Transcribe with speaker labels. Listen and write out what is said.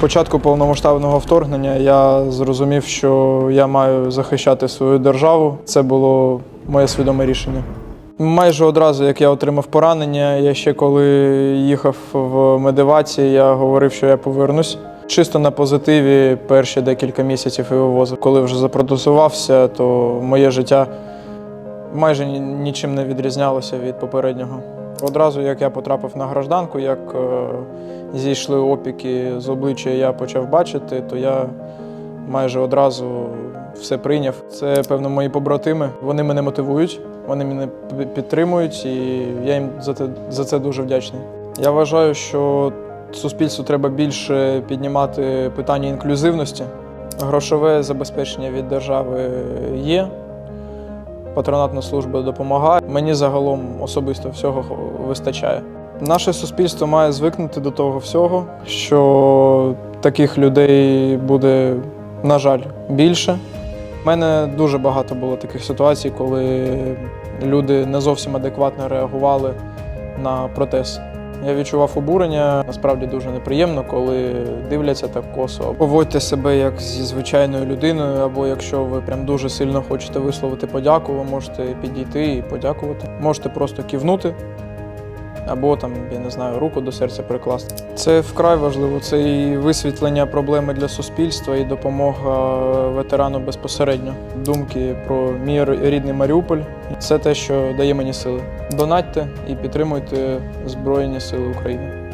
Speaker 1: початку повномасштабного вторгнення я зрозумів, що я маю захищати свою державу. Це було моє свідоме рішення. Майже одразу, як я отримав поранення, я ще коли їхав в медивації, я говорив, що я повернусь. Чисто на позитиві перші декілька місяців і вивозив. Коли вже запродусувався, то моє життя майже нічим не відрізнялося від попереднього. Одразу, як я потрапив на гражданку, як е, зійшли опіки з обличчя, я почав бачити, то я майже одразу все прийняв. Це, певно, мої побратими. Вони мене мотивують, вони мене підтримують, і я їм за це, за це дуже вдячний. Я вважаю, що суспільству треба більше піднімати питання інклюзивності. Грошове забезпечення від держави є. Патронатна служба допомагає. Мені загалом особисто всього вистачає. Наше суспільство має звикнути до того всього, що таких людей буде, на жаль, більше. У мене дуже багато було таких ситуацій, коли люди не зовсім адекватно реагували на протез. Я відчував обурення. Насправді дуже неприємно, коли дивляться так косо. Поводьте себе як зі звичайною людиною, або якщо ви прям дуже сильно хочете висловити подяку, ви можете підійти і подякувати. Можете просто кивнути, або там, я не знаю, руку до серця прикласти. Це вкрай важливо. Це і висвітлення проблеми для суспільства, і допомога ветерану безпосередньо. Думки про мій рідний Маріуполь. Це те, що дає мені сили. Донатьте і підтримуйте Збройні Сили України.